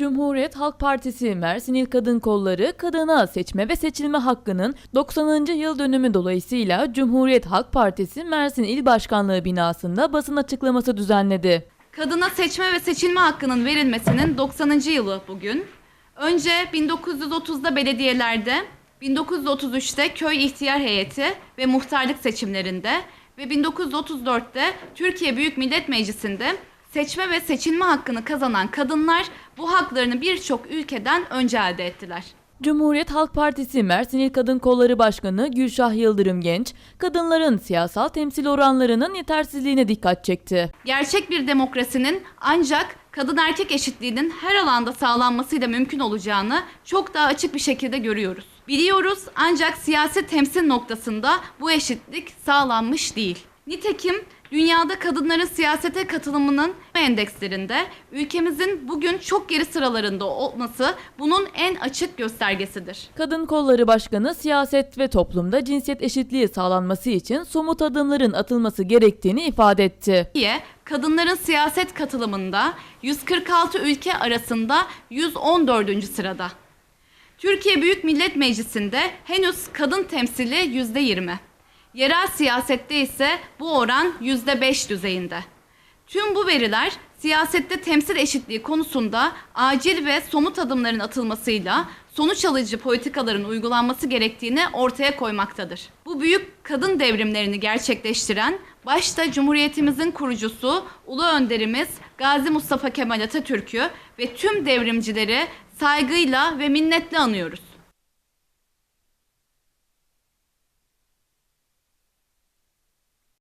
Cumhuriyet Halk Partisi Mersin İl Kadın Kolları kadına seçme ve seçilme hakkının 90. yıl dönümü dolayısıyla Cumhuriyet Halk Partisi Mersin İl Başkanlığı binasında basın açıklaması düzenledi. Kadına seçme ve seçilme hakkının verilmesinin 90. yılı bugün. Önce 1930'da belediyelerde, 1933'te köy ihtiyar heyeti ve muhtarlık seçimlerinde ve 1934'te Türkiye Büyük Millet Meclisi'nde seçme ve seçilme hakkını kazanan kadınlar bu haklarını birçok ülkeden önce elde ettiler. Cumhuriyet Halk Partisi Mersin İl Kadın Kolları Başkanı Gülşah Yıldırım Genç, kadınların siyasal temsil oranlarının yetersizliğine dikkat çekti. Gerçek bir demokrasinin ancak kadın erkek eşitliğinin her alanda sağlanmasıyla mümkün olacağını çok daha açık bir şekilde görüyoruz. Biliyoruz ancak siyasi temsil noktasında bu eşitlik sağlanmış değil. Nitekim dünyada kadınların siyasete katılımının endekslerinde ülkemizin bugün çok geri sıralarında olması bunun en açık göstergesidir. Kadın Kolları Başkanı siyaset ve toplumda cinsiyet eşitliği sağlanması için somut adımların atılması gerektiğini ifade etti. Türkiye, kadınların siyaset katılımında 146 ülke arasında 114. sırada. Türkiye Büyük Millet Meclisi'nde henüz kadın temsili %20. Yerel siyasette ise bu oran %5 düzeyinde. Tüm bu veriler siyasette temsil eşitliği konusunda acil ve somut adımların atılmasıyla sonuç alıcı politikaların uygulanması gerektiğini ortaya koymaktadır. Bu büyük kadın devrimlerini gerçekleştiren başta Cumhuriyetimizin kurucusu Ulu Önderimiz Gazi Mustafa Kemal Atatürk'ü ve tüm devrimcileri saygıyla ve minnetle anıyoruz.